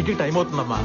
Flight time అవుతుందమ్మా.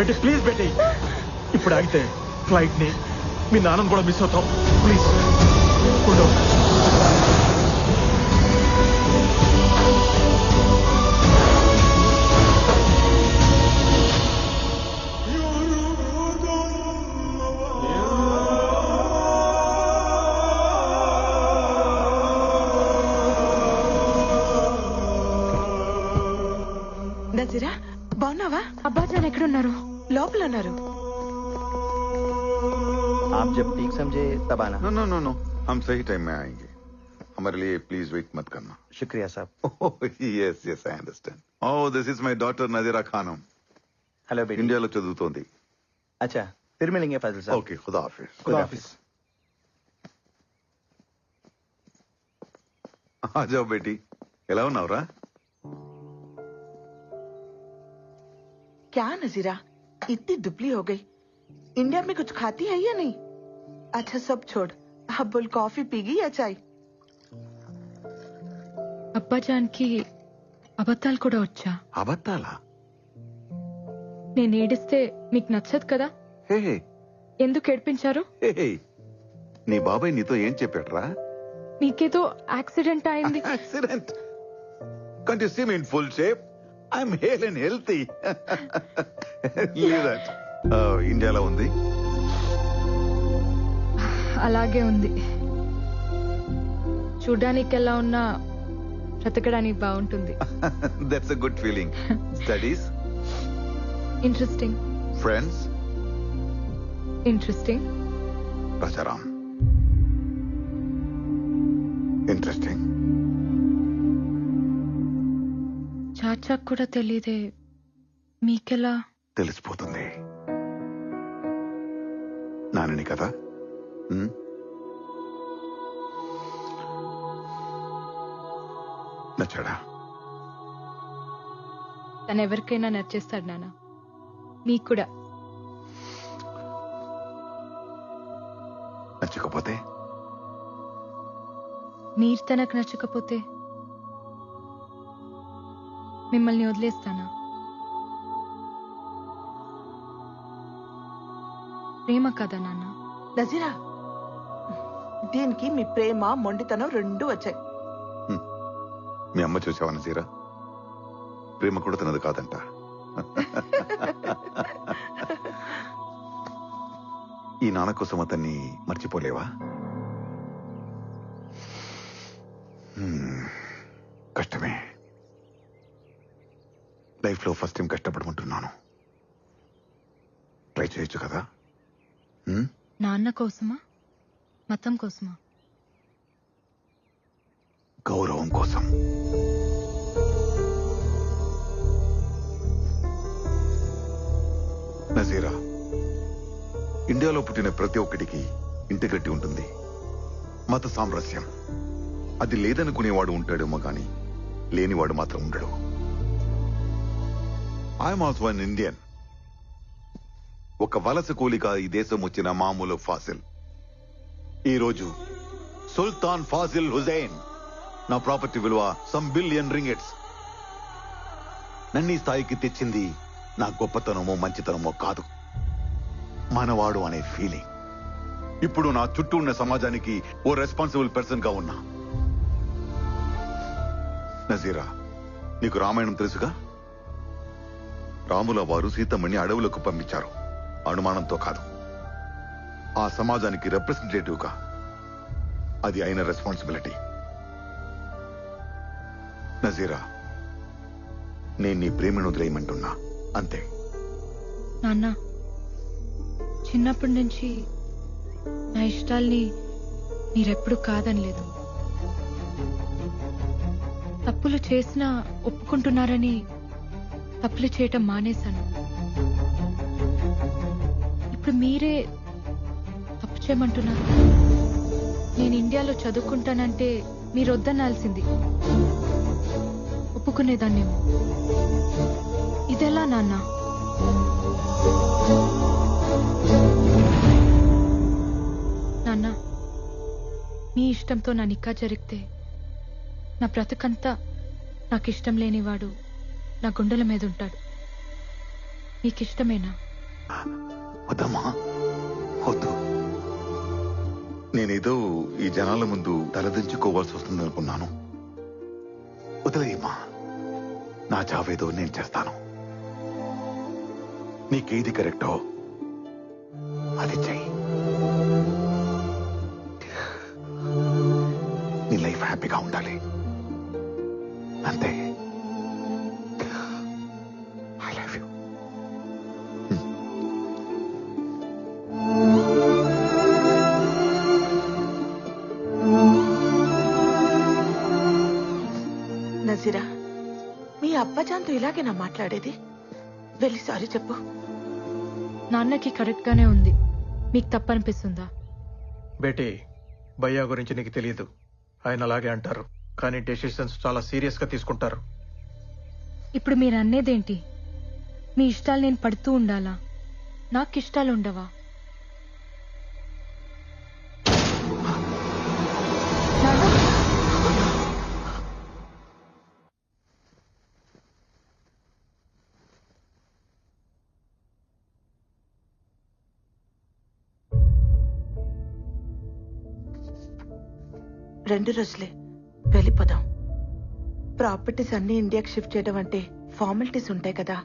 బెట్టి please బెట్టి ఇప్పుడు ఆగితే ఫ్లైట్ని మీ నాన్నను కూడా మిస్ అవుతాం. ప్లీజ్ ఉండు. బాగున్నావా? అబ్బాజాన్ ఎక్కడున్నారు? లోపల ఉన్నారు आप जब ठीक समझे तब आना नो नो नो नो हम सही टाइम में आएंगे हमारे लिए प्लीज वेट मत करना शुक्रिया साहब yes yes i understand oh this is my daughter nazira khanum hello बेटी ఇండియాలో చదువుతోంది अच्छा फिर मिलेंगे फैजल साहब ఓకే ఖుదా హాఫిజ్ खुदा हाफिज ఆజావ్ బేటీ ఎలా ఉన్నావురా क्या नजीरा इतनी दुबली हो गई इंडिया में कुछ खाती है या नहीं अच्छा सब छोड़ अब बोल कॉफी पीगी या चाय అబ్బాజాన్కి అబద్ధాలు కూడా వచ్చా అబద్ధాలా నేను ఏడిస్తే మీకు నచ్చదు కదా హే హే ఎందుకు ఏడిపించారు హే హే నీ బాబాయ్ నీతో ఏం చెప్పాడ్రా మీకేదో యాక్సిడెంట్ అయింది accident can't you see me in full shape I'm hale and healthy leave that ఇండియాలో ఉంది. అలాగే ఉంది. చూడ్డానికి ఎలా ఉన్నా బ్రతకడానికి బాగుంటుంది. That's a good feeling studies interesting friends interesting Rajaram interesting చాచాకు కూడా తెలియదే మీకెలా? తెలిసిపోతుంది. నానని కదా? నచ్చాడా? తను ఎవరికైనా నచ్చేస్తాడు నాన్న. మీకు కూడా నచ్చకపోతే? మీరు తనకు నచ్చకపోతే? మిమ్మల్ని వదిలేస్తానా? ప్రేమ కదా నాన్న? నజీరా దీనికి మీ ప్రేమ మొండితనం రెండు వచ్చాయి. మీ అమ్మ చూసావా నజీరా? ప్రేమ కూడా తినదు కాదంట. ఈ నాన్న కోసం అతన్ని మర్చిపోలేవా? లైఫ్లో ఫస్ట్ టైం కష్టపడుకుంటున్నాను ట్రై చేయొచ్చు కదా? నాన్న కోసమా? మతం కోసమా? గౌరవం కోసం. నజీరా ఇండియాలో పుట్టిన ప్రతి ఒక్కడికి ఇంటిగట్టి ఉంటుంది. మత సామరస్యం అది లేదనుకునేవాడు ఉంటాడేమో గాని లేనివాడు మాత్రం ఉండడు. ఐఎమ్ ఆల్సో అన్ ఇండియన్ ఒక వలస కూలిక ఈ దేశం వచ్చిన మామూలు ఫాసిల్. ఈ రోజు సుల్తాన్ ఫాజిల్ హుజైన్. నా ప్రాపర్టీ విలువ సమ్ బిలియన్ రింగెట్స్ నన్ను ఈ స్థాయికి తెచ్చింది నా గొప్పతనమో మంచితనమో కాదు. మనవాడు అనే ఫీలింగ్ ఇప్పుడు నా చుట్టూ ఉన్న సమాజానికి ఓ రెస్పాన్సిబుల్ పర్సన్గా ఉన్నా. నజీరా నీకు రామాయణం తెలుసుగా? రాముల వారు సీతమ్మని అడవులకు పంపించారు. అనుమానంతో కాదు. ఆ సమాజానికి రిప్రజెంటేటివ్గా అది అయిన రెస్పాన్సిబిలిటీ నజీరా నేను నీ ప్రేమను వదిలేయమంటున్నా. అంతే. నాన్న చిన్నప్పటి నుంచి నా ఇష్టాల్ని మీరెప్పుడు కాదనలేదు. తప్పులు చేసినా ఒప్పుకుంటున్నారని తప్పులు చేయటం మానేశాను. ఇప్పుడు మీరే తప్పు చేయమంటున్నారు. నేను ఇండియాలో చదువుకుంటానంటే మీరు వద్దనాల్సింది ఒప్పుకునేదాన్నేమో ఇదెలా నాన్న? నాన్న మీ ఇష్టంతో నా నిక్కా జరిగితే నా బ్రతుకంతా నాకు ఇష్టం లేనివాడు నా గుండెల మీద ఉంటాడు. మీకిష్టమేనా వద్దమ్మా. వద్దు. నేనేదో ఈ జనాల ముందు తలదించుకోవాల్సి వస్తుంది అనుకున్నాను వదిలేయమ్మా. నా చావేదో నేను చేస్తాను. నీకేది కరెక్టో అది చెయ్యి. నీ లైఫ్ హ్యాపీగా ఉండాలి. అంతే. మీ అబ్బజాన్తో ఇలాగేనా మాట్లాడేది? వెళ్ళి సారీ చెప్పు. నాన్నకి కరెక్ట్ గానే ఉంది. మీకు తప్పనిపిస్తుందా? బేటీ భయ్యా గురించి నీకు తెలియదు. ఆయన అలాగే అంటారు. కానీ డెసిషన్స్ చాలా సీరియస్గా తీసుకుంటారు. ఇప్పుడు మీరు అన్నేదేంటి? మీ ఇష్టాలు నేను పడుతూ ఉండాలా? నాకు ఇష్టాలు ఉండవా రెండు రోజులే వెళ్ళిపోదాం. ప్రాపర్టీస్ అన్ని ఇండియాకి షిఫ్ట్ చేయడం అంటే ఫార్మాలిటీస్ ఉంటాయి కదా.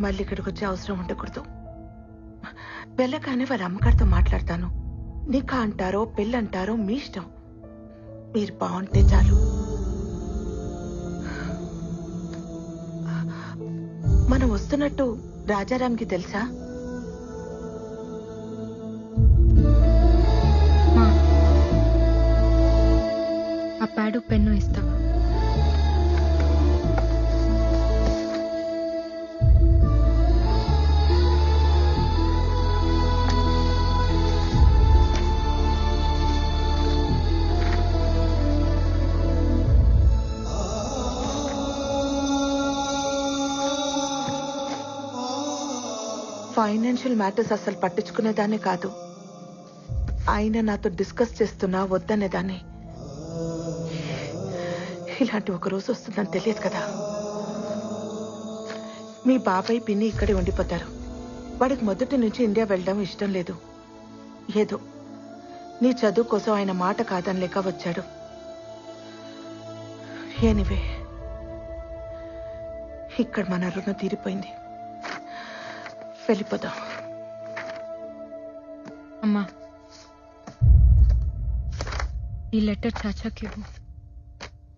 మళ్ళీ ఇక్కడికి వచ్చే అవసరం ఉండకూడదు. వెళ్ళగానే వాళ్ళ అమ్మగారితో మాట్లాడతాను. నిఖా అంటారో పెళ్ళంటారో మీ ఇష్టం. మీరు బాగుంటే చాలు. మనం వస్తున్నట్టు రాజారాంకి తెలుసా? ప్యాడు పెన్ను ఇస్తావా? ఫైనాన్షియల్ మ్యాటర్స్ అసలు పట్టించుకునేదాన్ని కాదు. ఆయన నాతో డిస్కస్ చేస్తున్నా వద్దనేదాన్ని. ఇలాంటి ఒక రోజు వస్తుందని తెలియదు కదా. మీ బాబాయ్ పిన్ని ఇక్కడే ఉండిపోతారు. వాడికి మొదటి నుంచి ఇండియా వెళ్ళడం ఇష్టం లేదు. ఏదో నీ చదువు కోసం ఆయన మాట కాదని లేక వచ్చాడు. ఎనివే ఇక్కడ మన రుణం తీరిపోయింది. వెళ్ళిపోదాం. అమ్మా ఈ లెటర్ చాచాకి ఇవ్వు.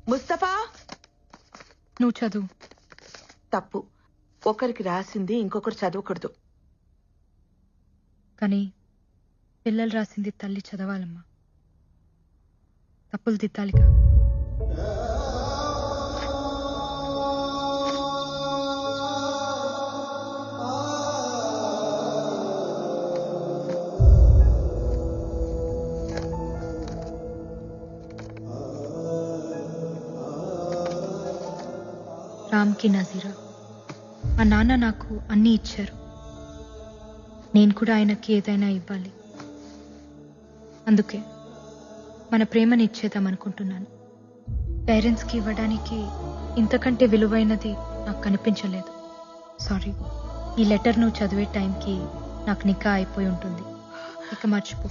ముస్తఫా? నువ్వు చదువు. తప్పు. ఒకరికి రాసింది ఇంకొకరు చదవకూడదు. కానీ పిల్లలు రాసింది తల్లి చదవాలమ్మా. తప్పులు దిద్దాలిగా రామ్కి నజీరా. మా నాన్న నాకు అన్నీ ఇచ్చారు. నేను కూడా ఆయనకి ఏదైనా ఇవ్వాలి. అందుకే మన ప్రేమని ఇచ్చేద్దాం అనుకుంటున్నాను. పేరెంట్స్కి ఇవ్వడానికి ఇంతకంటే విలువైనది నాకు కనిపించలేదు. సారీ. ఈ లెటర్ నువ్వు చదివే టైంకి నాకు నికా అయిపోయి ఉంటుంది. ఇక మర్చిపో.